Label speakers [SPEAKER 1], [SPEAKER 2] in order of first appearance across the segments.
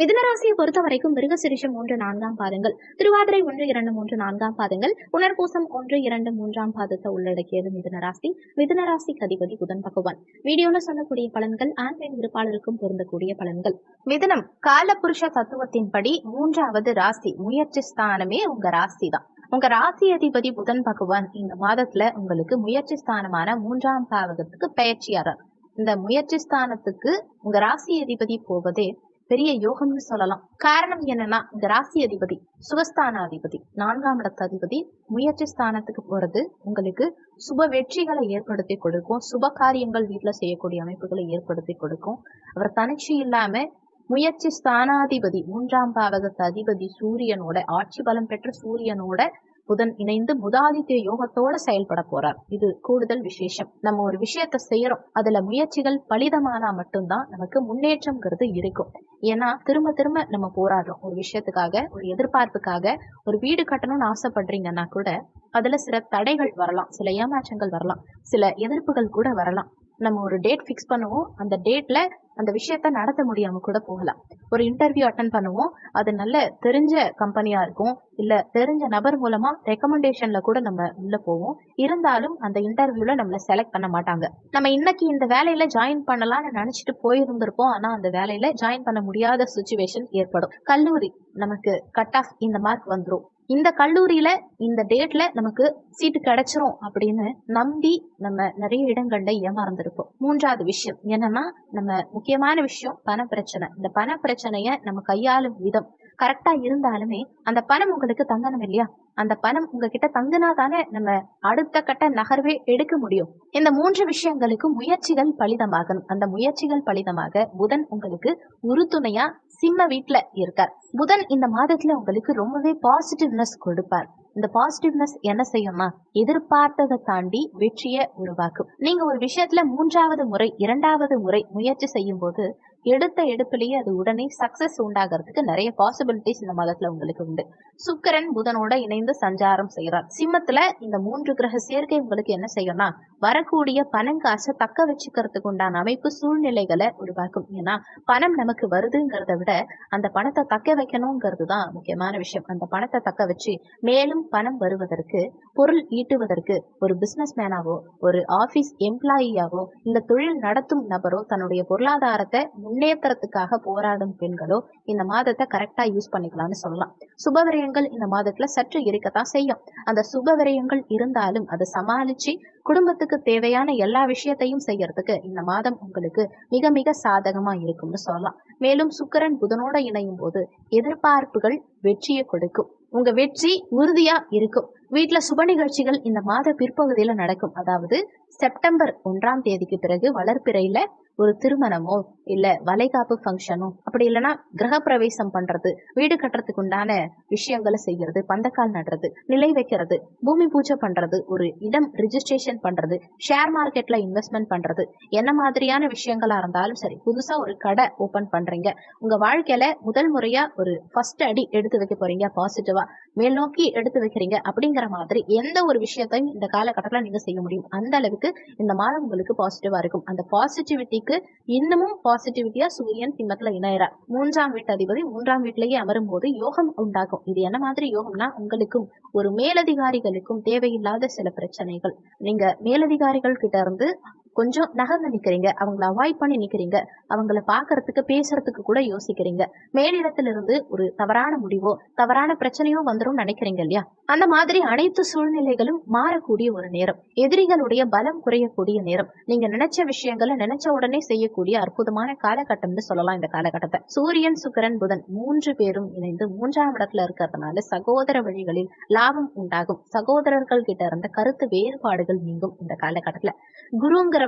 [SPEAKER 1] மிதனராசியை பொறுத்த வரைக்கும் மிருகசிரிஷம் ஒன்று நான்காம் பாதங்கள் திருவாதிரை ஒன்று இரண்டு மூன்று நான்காம் பாதங்கள் புனர்பூசம் ஒன்று இரண்டு மூன்றாம் பாதத்தை உள்ளடக்கியது மிதனராசி. மிதுனராசிக்கு அதிபதி புதன் பகவான். வீடியோல சொல்லக்கூடிய பலன்கள் ஆண் பெண் இருப்பாளருக்கும் பொருந்தக்கூடிய பலன்கள். மிதுனம் காலபுருஷ தத்துவத்தின்படி மூன்றாவது ராசி. முயற்சி ஸ்தானமே உங்க ராசி தான் உங்க ராசி அதிபதி புதன் பகவான் இந்த மாதத்துல உங்களுக்கு முயற்சி ஸ்தானமான மூன்றாம் பாவகத்துக்கு பயிற்சியாளர். இந்த முயற்சி ஸ்தானத்துக்கு உங்க ராசி அதிபதி போவதே பெரிய யோகம்னு சொல்லலாம். காரணம் என்னன்னா இந்த ராசி அதிபதி சுகஸ்தான அதிபதி நான்காம் இடத்த அதிபதி முயற்சி ஸ்தானத்துக்கு போறது உங்களுக்கு சுப வெற்றிகளை ஏற்படுத்தி கொடுக்கும். சுப காரியங்கள் வீட்டுல செய்யக்கூடிய அமைப்புகளை ஏற்படுத்தி கொடுக்கும். அவர் தனிச்சு இல்லாம முயற்சி ஸ்தானாதிபதி மூன்றாம் பாவகத்து அதிபதி சூரியனோட ஆட்சி பலம் பெற்ற சூரியனோட புதன் இணைந்து புதாதித்ய யோகத்தோட செயல்பட போறார். இது கூடுதல் விசேஷம். நம்ம ஒரு விஷயத்த செய்யறோம். அதுல முயற்சிகள் பலிதமானா மட்டும்தான் நமக்கு முன்னேற்றம்ங்கிறது இருக்கும். ஏன்னா திரும்ப திரும்ப நம்ம போராடுறோம். ஒரு விஷயத்துக்காக ஒரு எதிர்பார்ப்புக்காக ஒரு வீடு கட்டணும்னு ஆசைப்படுறீங்கன்னா கூட அதுல சில தடைகள் வரலாம். சில ஏமாற்றங்கள் வரலாம். சில எதிர்ப்புகள் கூட வரலாம். நம்ம ஒரு டேட் ஃபிக்ஸ் பண்ணுவோம். அந்த டேட்ல அந்த விஷயத்த நடத்த முடியாம கூட போகலாம். ஒரு இன்டர்வியூ அட்டன் பண்ணுவோம். அது நல்ல தெரிஞ்ச கம்பெனியா இருக்கும். இல்ல தெரிஞ்ச நபர் மூலமா ரெக்கமெண்டேஷன்ல கூட நம்ம உள்ள போவோம். இருந்தாலும் அந்த இன்டர்வியூல நம்மள செலக்ட் பண்ண மாட்டாங்க. நம்ம இன்னைக்கு இந்த வேலையில ஜாயின் பண்ணலாம்னு நினைச்சிட்டு போயிருந்திருப்போம். ஆனா அந்த வேலையில ஜாயின் பண்ண முடியாத சுச்சுவேஷன் ஏற்படும். கல்லூரி நமக்கு கட் ஆஃப் இந்த மார்க் வந்துடும் இந்த கல்லூரியில இந்த டேட்ல நமக்கு சீட்டு கிடைச்சிரும் அப்படின்னு நம்பி நம்ம நிறைய இடங்கள்ல ஏமாறந்திருப்போம் மூன்றாவது விஷயம் என்னன்னா நம்ம முக்கியமான விஷயம் பண பிரச்சனை இந்த பண பிரச்சனைய நம்ம கையாளும் விதம் கரெக்டா இருந்தாலுமே அந்த பணம் உங்களுக்கு தங்கணும் இல்லையா? அந்த பணம் உங்ககிட்ட தங்கினா தானே நம்ம அடுத்த கட்ட நகர்வே எடுக்க முடியும். இந்த மூன்று விஷயங்களுக்கு முயற்சிகள் பலிதமாகணும். அந்த முயற்சிகள் பலிதமாக புதன் உங்களுக்கு உறுதுணையா சிம்ம வீட்டுல இருக்கார். புதன் இந்த மாதத்துல உங்களுக்கு ரொம்பவே பாசிட்டிவ்னஸ் கொடுப்பார். இந்த பாசிட்டிவ்னஸ் என்ன செய்யுமா எதிர்பார்த்ததை தாண்டி வெற்றியை உருவாக்கும். நீங்க ஒரு விஷயத்துல மூன்றாவது முறை இரண்டாவது முறை முயற்சி செய்யும் போது எடுத்த எடுப்பிலேயே அது உடனே சக்சஸ் உண்டாகிறதுக்கு நிறைய பாசிபிலிட்டிஸ் இந்த மாதத்துல உங்களுக்கு உண்டு. சுக்கரன் புதனோட இணைந்து சஞ்சாரம் செய்யறார் சிம்மத்துல இந்த மூன்று கிரக சேர்க்கை உங்களுக்கு என்ன செய்யும்னா வரக்கூடிய பணங்காசை தக்க வச்சுக்கிறதுக்கு உண்டான அமைப்பு சூழ்நிலைகளை உருவாக்கும். ஏன்னா பணம் நமக்கு வருதுங்கிறத விட அந்த பணத்தை தக்க வைக்கணுங்கிறது தான் முக்கியமான விஷயம். அந்த பணத்தை தக்க வச்சு மேலும் பணம் வருவதற்கு பொருள் ஈட்டுவதற்கு ஒரு பிசினஸ் மேனாவோ ஒரு ஆபீஸ் எம்ப்ளாயியாவோ இந்த தொழில் நடத்தும் நபரோ தன்னுடைய பொருளாதாரத்தை முன்னேற்றத்துக்காக போராடும் பெண்களோ இந்த மாதத்தை கரெக்டா யூஸ் பண்ணிக்கலாம்னு சொல்லலாம். சுபவிரயங்கள் இந்த மாதத்துல சற்று இருக்கத்தான் செய்யும். அந்த சுபவிரயங்கள் இருந்தாலும் அதை சமாளிச்சு குடும்பத்துக்கு தேவையான எல்லா விஷயத்தையும் செய்யறதுக்கு இந்த மாதம் உங்களுக்கு மிக மிக சாதகமா இருக்கும்னு சொல்லலாம். மேலும் சுக்கரன் புதனோட இணையும் போது எதிர்பார்ப்புகள் வெற்றியை கொடுக்கும். உங்க வெற்றி உறுதியா இருக்கும். வீட்டுல சுப நிகழ்ச்சிகள் இந்த மாத பிற்பகுதியில நடக்கும். அதாவது செப்டம்பர் ஒன்றாம் தேதிக்கு பிறகு வளர்ப்பிறையில ஒரு திருமணமோ இல்ல வளைகாப்பு ஃபங்க்ஷனோ அப்படி இல்லைன்னா கிரக பிரவேசம் பண்றது வீடு கட்டுறதுக்கு உண்டான விஷயங்களை செய்யறது பந்தக்கால் நடுறது நிலை வைக்கிறது பூமி பூஜை பண்றது ஒரு இடம் ரிஜிஸ்ட்ரேஷன் பண்றது ஷேர் மார்க்கெட்ல இன்வெஸ்ட்மெண்ட் பண்றது என்ன மாதிரியான விஷயங்களா இருந்தாலும் சரி புதுசா ஒரு கடை ஓபன் பண்றீங்க. உங்க வாழ்க்கையில முதல் முறையா ஒரு ஃபர்ஸ்ட் அடி எடுத்து வைக்க போறீங்க பாசிட்டிவா மேல் நோக்கி எடுத்து வைக்கிறீங்க அப்படிங்கிற மாதிரி எந்த ஒரு விஷயத்தையும் இந்த காலகட்டத்தில் நீங்க செய்ய முடியும். அந்த அளவுக்கு இந்த மாதம் உங்களுக்கு பாசிட்டிவா இருக்கும். அந்த பாசிட்டிவிட்டிக்கு இன்னமும் பாசிட்டிவிட்டியா சூரியன் சிம்மத்துல இணையறார் மூன்றாம் வீட்டு அதிபதி மூன்றாம் வீட்டிலேயே அமரும் போது யோகம் உண்டாகும். இது என்ன மாதிரி யோகம்னா உங்களுக்கும் ஒரு மேலதிகாரிகளுக்கும் தேவையில்லாத சில பிரச்சனைகள். நீங்க மேலதிகாரிகள் கிட்ட இருந்து கொஞ்சம் நகர்ந்து நிக்கிறீங்க. அவங்கள அவாய்ட் பண்ணி நிக்கிறீங்க. அவங்கள பாக்குறதுக்கு பேசுறதுக்கு கூட யோசிக்கிறீங்க. மேலிடத்திலிருந்து ஒரு தவறான முடிவோ தவறான பிரச்சனையோ வந்துரும் நினைக்கிறீங்க இல்லையா? அந்த மாதிரி அனைத்து சூழ்நிலைகளும் மாறக்கூடிய ஒரு நேரம். எதிரிகளுடைய பலம் குறையக்கூடிய நேரம். நீங்க நினைச்ச விஷயங்களை நினைச்ச உடனே செய்யக்கூடிய அற்புதமான காலகட்டம்னு சொல்லலாம் இந்த காலகட்டத்தை. சூரியன் சுக்கரன் புதன் மூன்று பேரும் இணைந்து மூன்றாம் இடத்துல இருக்கிறதுனால சகோதர வழிகளில் லாபம் உண்டாகும். சகோதரர்கள் கிட்ட இருந்த கருத்து வேறுபாடுகள் நீங்கும் இந்த காலகட்டத்துல.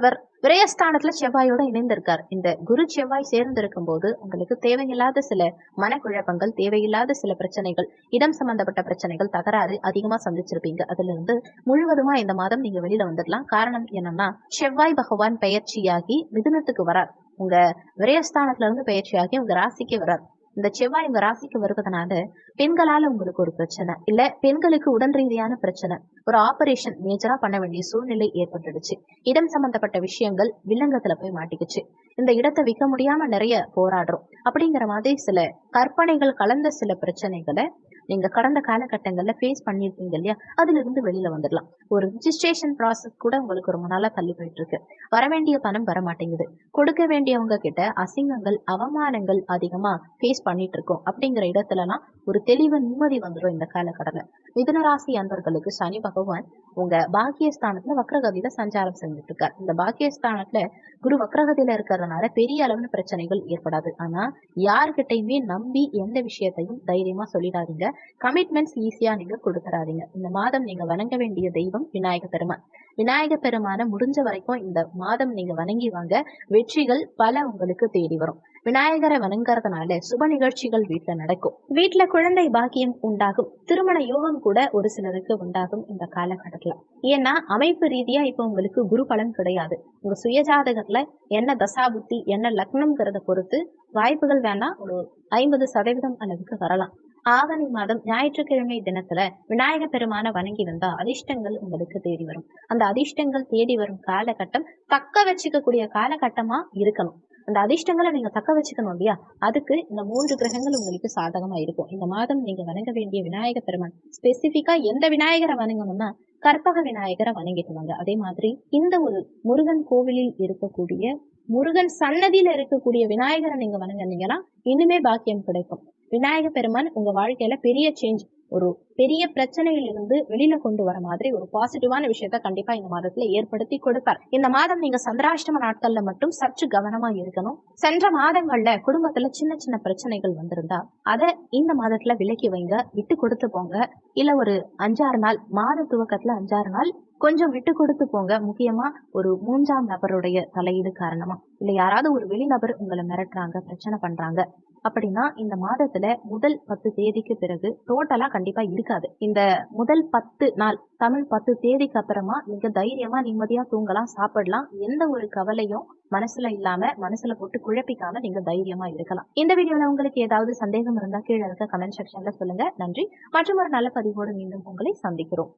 [SPEAKER 1] குருங்கிறவர் விரயஸ்தானத்துல செவ்வாயோட இணைந்திருக்கார். இந்த குரு செவ்வாய் சேர்ந்திருக்கும் போது உங்களுக்கு தேவையில்லாத சில மனக்குழப்பங்கள் தேவையில்லாத சில பிரச்சனைகள் இடம் சம்பந்தப்பட்ட பிரச்சனைகள் தகராறு அதிகமா சந்திச்சிருப்பீங்க. அதுல இருந்து முழுவதுமா இந்த மாதம் நீங்க வெளியில வந்துடலாம். காரணம் என்னன்னா செவ்வாய் பகவான் பயிற்சியாகி மிதுனத்துக்கு வரார். உங்க விரயஸ்தானத்துல இருந்து பயிற்சியாகி உங்க ராசிக்கு வரார். இந்த செவ்வாய் உங்க ராசிக்கு வருவதனால பெண்களால உங்களுக்கு ஒரு பிரச்சனை. இல்ல பெண்களுக்கு உடல் ரீதியான பிரச்சனை. ஒரு ஆபரேஷன் மேஜரா பண்ண வேண்டிய சூழ்நிலை ஏற்பட்டுடுச்சு. இடம் சம்பந்தப்பட்ட விஷயங்கள் வில்லங்கத்துல போய் மாட்டிக்கிச்சு. இந்த இடத்தை விற்க முடியாம நிறைய போராடுறோம். அப்படிங்கிற மாதிரி சில கற்பனைகள் கலந்த சில பிரச்சனைகளை நீங்க கடந்த காலகட்டங்கள்ல ஃபேஸ் பண்ணியிருக்கீங்க இல்லையா? அதுல இருந்து வெளியில வந்துடலாம் ஒரு ரிஜிஸ்ட்ரேஷன் ப்ராசஸ் கூட உங்களுக்கு ரொம்ப நாளா தள்ளி போயிட்டு இருக்கு வர வேண்டிய பணம் வர மாட்டேங்குது. கொடுக்க வேண்டியவங்க கிட்ட அசிங்கங்கள் அவமானங்கள் அதிகமா ஃபேஸ் பண்ணிட்டு இருக்கோம் அப்படிங்கிற இடத்துலலாம் ஒரு தெளிவு நிம்மதி வந்துடும் இந்த காலகட்டத்தில். மிதுனராசி அன்பர்களுக்கு சனி பகவான் உங்க பாக்கியஸ்தானத்துல வக்ரகதியில சஞ்சாரம் செஞ்சுட்டு இருக்கார் இந்த பாக்கியஸ்தானத்துல குரு வக்ரகதியில இருக்கிறதுனால பெரிய அளவுல பிரச்சனைகள் ஏற்படாது. ஆனா யாருக்கிட்டையுமே நம்பி எந்த விஷயத்தையும் தைரியமா சொல்லிடாதீங்க. கமிட்மெண்ட்ஸ் ஈஸியா நீங்க கொடுத்துறாதீங்க. இந்த மாதம் நீங்க வணங்க வேண்டிய தெய்வம் விநாயக பெருமான். விநாயக பெருமான முடிஞ்ச வரைக்கும் இந்த மாதம் நீங்க வணங்கி வாங்க. வெற்றிகள் பல உங்களுக்கு தேடி வரும். விநாயகரை வணங்குறதுனால சுப நிகழ்ச்சிகள் வீட்டுல நடக்கும். வீட்டுல குழந்தை பாக்கியம் உண்டாகும். திருமண யோகம் கூட ஒரு சிலருக்கு உண்டாகும் இந்த காலகட்டத்துல. ஏன்னா அமைப்பு ரீதியா இப்ப உங்களுக்கு குரு பலன் கிடையாது. உங்க சுயஜாதகத்துல என்ன தசாபுத்தி என்ன லக்னம்ங்கிறத பொறுத்து வாய்ப்புகள் வேணா ஒரு ஐம்பது சதவீதம் அளவுக்கு வரலாம். ஆவணி மாதம் ஞாயிற்றுக்கிழமை தினத்துல விநாயக பெருமான வணங்கி வந்தா அதிர்ஷ்டங்கள் உங்களுக்கு தேடி வரும். அந்த அதிர்ஷ்டங்கள் தேடி வரும் காலகட்டம் தக்க வச்சுக்கக்கூடிய காலகட்டமா இருக்கணும். அந்த அதிர்ஷ்டங்களை நீங்க தக்க வச்சுக்கணும் இல்லையா? அதுக்கு இந்த மூன்று கிரகங்கள் உங்களுக்கு சாதகமா இருக்கும். இந்த மாதம் நீங்க வணங்க வேண்டிய விநாயக பெருமான் ஸ்பெசிபிக்கா எந்த விநாயகரை வணங்கணும்னா கற்பக விநாயகரை வணங்கிட்டு வாங்க. அதே மாதிரி இந்த ஒரு முருகன் கோவிலில் இருக்கக்கூடிய முருகன் சன்னதியில இருக்கக்கூடிய விநாயகரை நீங்க வணங்கினீங்கன்னா இன்னுமே பாக்கியம் கிடைக்கும். விநாயக பெருமான் உங்க வாழ்க்கையில பெரிய சேஞ்ச் ஒரு பெரிய பிரச்சனையிலிருந்து வெளியில கொண்டு வர மாதிரி ஒரு பாசிட்டிவான விஷயத்த கண்டிப்பா இந்த மாதத்துல ஏற்படுத்தி கொடுப்பார். இந்த மாதம் நீங்க சந்திராஷ்டம நாட்கள்ல மட்டும் சற்று கவனமா இருக்கணும். சென்ற மாதங்கள்ல குடும்பத்துல சின்ன சின்ன பிரச்சனைகள் வந்திருந்தா அதை இந்த மாதத்துல விலக்கி வைங்க விட்டு கொடுத்து போங்க. இல்ல ஒரு அஞ்சாறு நாள் மாத துவக்கத்துல அஞ்சாறு நாள் கொஞ்சம் விட்டு கொடுத்து போங்க. முக்கியமா ஒரு மூன்றாம் நபருடைய தலையீடு காரணமா. இல்ல யாராவது ஒரு வெளிநபர் உங்களை மிரட்டுறாங்க பிரச்சனை பண்றாங்க. அப்படின்னா இந்த மாதத்துல முதல் பத்து தேதிக்கு பிறகு டோட்டலா கண்டிப்பா இருக்காது. இந்த முதல் பத்து நாள் தமிழ் பத்து தேதிக்கு அப்புறமா நீங்க தைரியமா நிம்மதியா தூங்கலாம் சாப்பிடலாம். எந்த ஒரு கவலையும் மனசுல இல்லாம மனசுல போட்டு குழப்பிக்காம நீங்க தைரியமா இருக்கலாம். இந்த வீடியோல உங்களுக்கு ஏதாவது சந்தேகம் இருந்தா கீழே இருக்க கமெண்ட் செக்ஷன்ல சொல்லுங்க. நன்றி. மற்றும் ஒரு நல்ல பதிவோடு மீண்டும் உங்களை சந்திக்கிறோம்.